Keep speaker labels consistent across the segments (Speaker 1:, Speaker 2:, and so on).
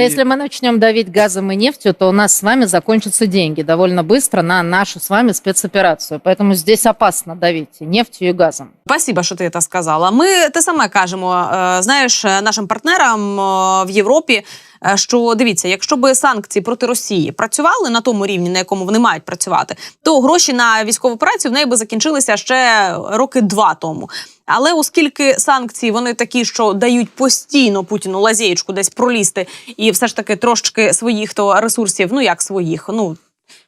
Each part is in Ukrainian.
Speaker 1: Если мы начнем давить газом и нефтью, то у нас с вами закончатся деньги довольно быстро на нашу с вами спецоперацию. Поэтому здесь опасно давить и нефтью и газом.
Speaker 2: Спасибо, що ти це сказала. Ми те саме кажемо, е, знаєш, е, нашим партнерам е, в Європі. е, Що дивіться, якщо би санкції проти Росії працювали на тому рівні, на якому вони мають працювати, то гроші на військову працю в неї би закінчилися ще роки два тому. Але оскільки санкції вони такі, що дають постійно Путіну лазєчку десь пролізти, і все ж таки трошки своїх то ресурсів, ну як своїх, ну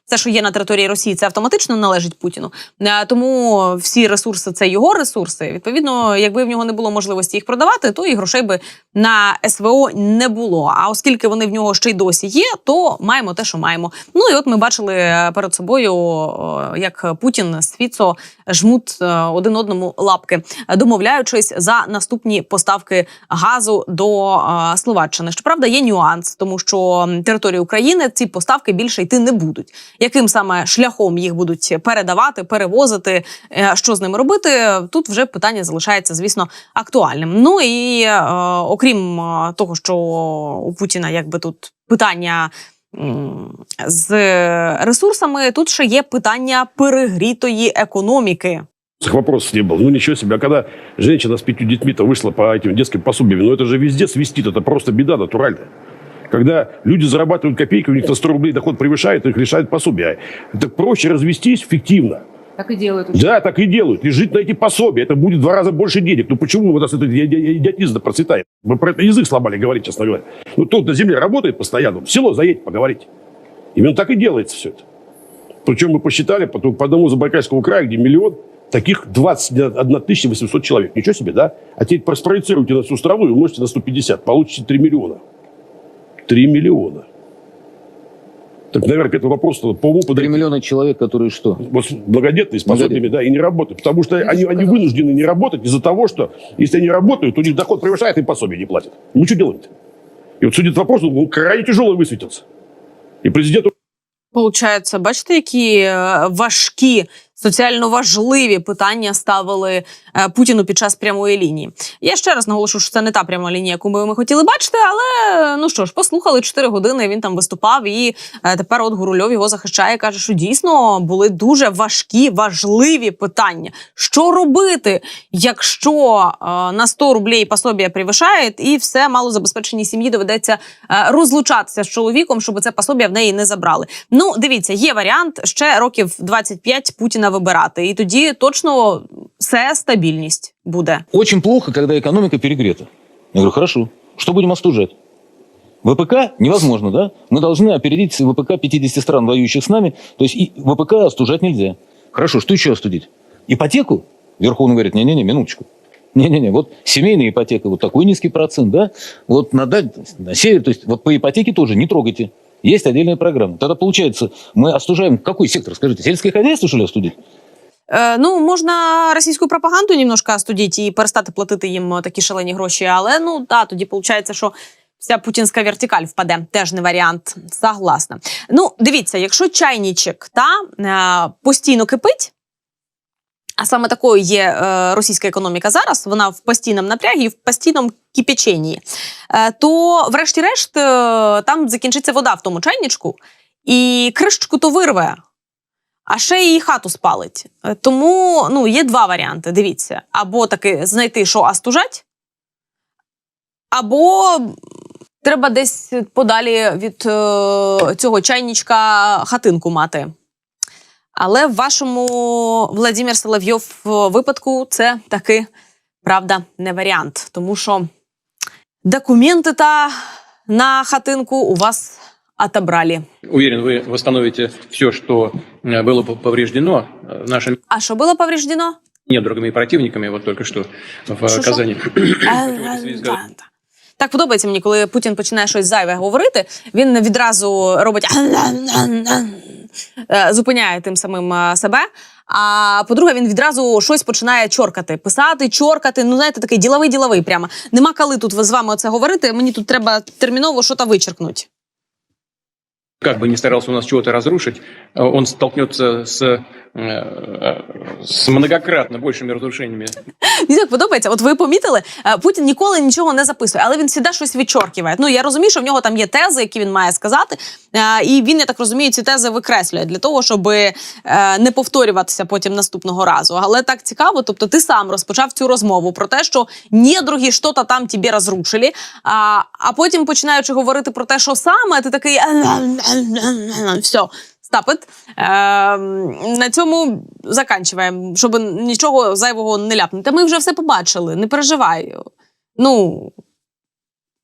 Speaker 2: все, що є на території Росії, це автоматично належить Путіну. Е, Тому всі ресурси це його ресурси. Відповідно, якби в нього не було можливості їх продавати, то і грошей би на СВО не було. А оскільки вони в нього ще й досі є, то маємо те, що маємо. Ну і от ми бачили перед собою, як Путін з Фіцо жмуть е, один одному лапки, домовляючись за наступні поставки газу до е, Словаччини. Щоправда, є нюанс, тому що території України ці поставки більше йти не будуть Яким саме шляхом їх будуть передавати, перевозити, е, що з ними робити? Тут вже питання залишається, звісно, актуальним. Ну і е, окрім е, того, що у Путіна якби тут питання. м, З ресурсами тут ще є питання перегрітої економіки.
Speaker 3: Этих вопросов не было. Ну, ничего себе. А когда женщина с пятью детьми-то вышла по этим детским пособиям, ну, это же везде свистит. Это просто беда натуральная. Когда люди зарабатывают копейки, у них на 100 рублей доход превышает, их лишают пособия. Это проще развестись фиктивно.
Speaker 1: Так и делают.
Speaker 3: Да, так и делают. И жить на эти пособия. Это будет в два раза больше денег. Ну почему у нас этот иди- идиотизм процветает? Мы про это язык сломали говорить, честно говоря. Ну, тот на земле работает постоянно. В село заедет поговорить. Именно так и делается все это. Причем мы посчитали по, по одному Забайкальскому краю, где миллион, таких 21 800 человек. Ничего себе, да? А теперь спроецируйте на всю страну и умножьте на 150. Получите 3 миллиона. 3 миллиона. Так, наверное, к этому вопросу по уму
Speaker 4: 3
Speaker 3: подойти.
Speaker 4: миллиона человек, которые что?
Speaker 3: Вот многодетные, с пособиями, да, и не работают. Потому что они, они вынуждены не работать из-за того, что если они работают, у них доход превышает, и пособие не платят. Мы что делаем-то? И вот судя по вопросу, он крайне тяжелый высветился. И президенту
Speaker 2: Получається, бачите, які е, важкі, соціально важливі питання ставили е, Путіну під час прямої лінії. Я ще раз наголошу, що це не та пряма лінія, яку би ми хотіли бачити, але ну що ж, послухали 4 години. Він там виступав, і е, тепер от Гурульов його захищає. каже, що дійсно були дуже важкі, важливі питання. Що робити, якщо е, на 100 рублей пособія превишає, і все малозабезпеченій сім'ї доведеться розлучатися з чоловіком, щоб це пособія в неї не забрали. Ну, дивіться, є варіант ще років 25 Путіна вибирати, і тоді точно все стабільність буде.
Speaker 4: Очень плохо, когда экономика перегрета. Я говорю, хорошо. Что будем остужать? ВПК невозможно, да? Мы должны опередить ВПК 50 стран, воюющих с нами. То есть и ВПК остужать нельзя. Хорошо, что еще остудить? Ипотеку? Верховный говорит, не-не-не, минуточку. Не-не-не, вот семейная ипотека, вот такой низкий процент, да? Вот на, даль- на север, то есть вот по ипотеке тоже не трогайте. Есть отдельная программа. Тогда получается, мы остужаем какой сектор, скажите, сельское хозяйство, что ли, остудить?
Speaker 2: Е, ну, можна російську пропаганду немножко остудити і перестати платити їм е, такі шалені гроші, але ну да, тоді виходить, що вся путінська вертикаль впаде. Теж не варіант. Согласна. Ну, дивіться, якщо чайничок та е, постійно кипить. А саме такою є е, російська економіка зараз. Вона в постійному напрягі, в постійному кипяченні. Е, то, врешті-решт, е, там закінчиться вода в тому чайничку, і кришечку то вирве, а ще її хату спалить. Тому ну, є два варіанти. Дивіться: або таки знайти, що астужать, або треба десь подалі від е, цього чайничка хатинку мати. Але в вашому Владимир Соловйов випадку це таки правда не варіант, тому що документи та на хатинку у вас отобрали.
Speaker 5: Уверен, вы восстановите все, что э, было п- повреждено э, нашими
Speaker 2: А що було повреждено?
Speaker 5: недругами и противниками вот только что в
Speaker 2: Шо-шо?
Speaker 5: Казани.
Speaker 2: Так подобається мені, коли Путін починає щось зайве говорити. Він відразу робить е, зупиняє тим самим е, себе. А по-друге, він відразу щось починає чоркати, писати, чоркати. Ну, знаєте, такий діловий діловий прямо. Нема коли тут з вами оце говорити. Мені тут треба терміново щось вичеркнути.
Speaker 5: Как бы ни старался у нас чего-то разрушить, э, он столкнется с э, с многократно большими разрушениями
Speaker 2: Мені так подобається. От ви помітили, е, Путін ніколи нічого не записує, але він завжди щось відчорківає. Ну я розумію, що в нього там є тези, які він має сказати. е, І він, я так розумію, ці тези викреслює для того, щоб е, не повторюватися потім наступного разу. Але так цікаво. Тобто, ти сам розпочав цю розмову про те, що недруги що-то там тобі розрушили. А, а потім починаючи говорити про те, що саме, ти такий все. Стапит. Е, на цьому заканчуємо, щоб нічого зайвого не ляпнути. Ми вже все побачили, не переживай. Ну,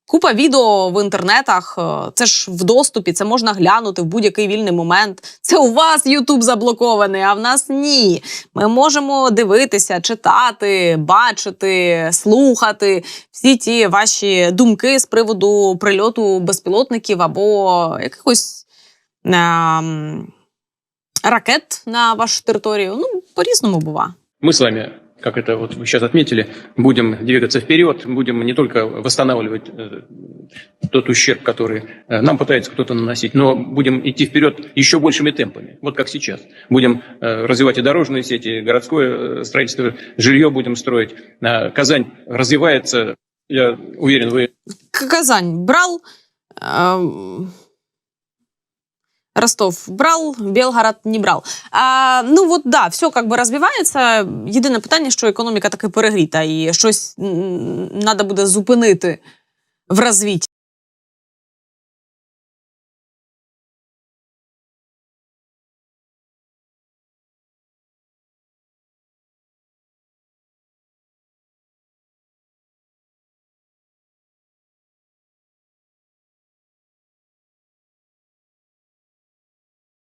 Speaker 2: купа відео в інтернетах, е, це ж в доступі, це можна глянути в будь-який вільний момент. Це у вас Ютуб заблокований, а в нас ні. Ми можемо дивитися, читати, бачити, слухати всі ті ваші думки з приводу прильоту безпілотників або якихось ем, ракет на вашу територію. Ну, по-різному бува.
Speaker 5: Мы с вами, как это вот вы сейчас отметили, будем двигаться вперед, будем не только восстанавливать э, тот ущерб, который э, нам пытается кто-то наносить, но будем идти вперед еще большими темпами, вот как сейчас. Будем э, развивать и дорожные сети, и городское строительство, жилье будем строить. Казань развивается, я уверен, вы
Speaker 2: Казань брал, эм, Ростов брал, Белгород не брал. А, ну от да, все как би розвивається. Єдине питання, що економіка таки перегріта, і щось треба буде зупинити в розвитті.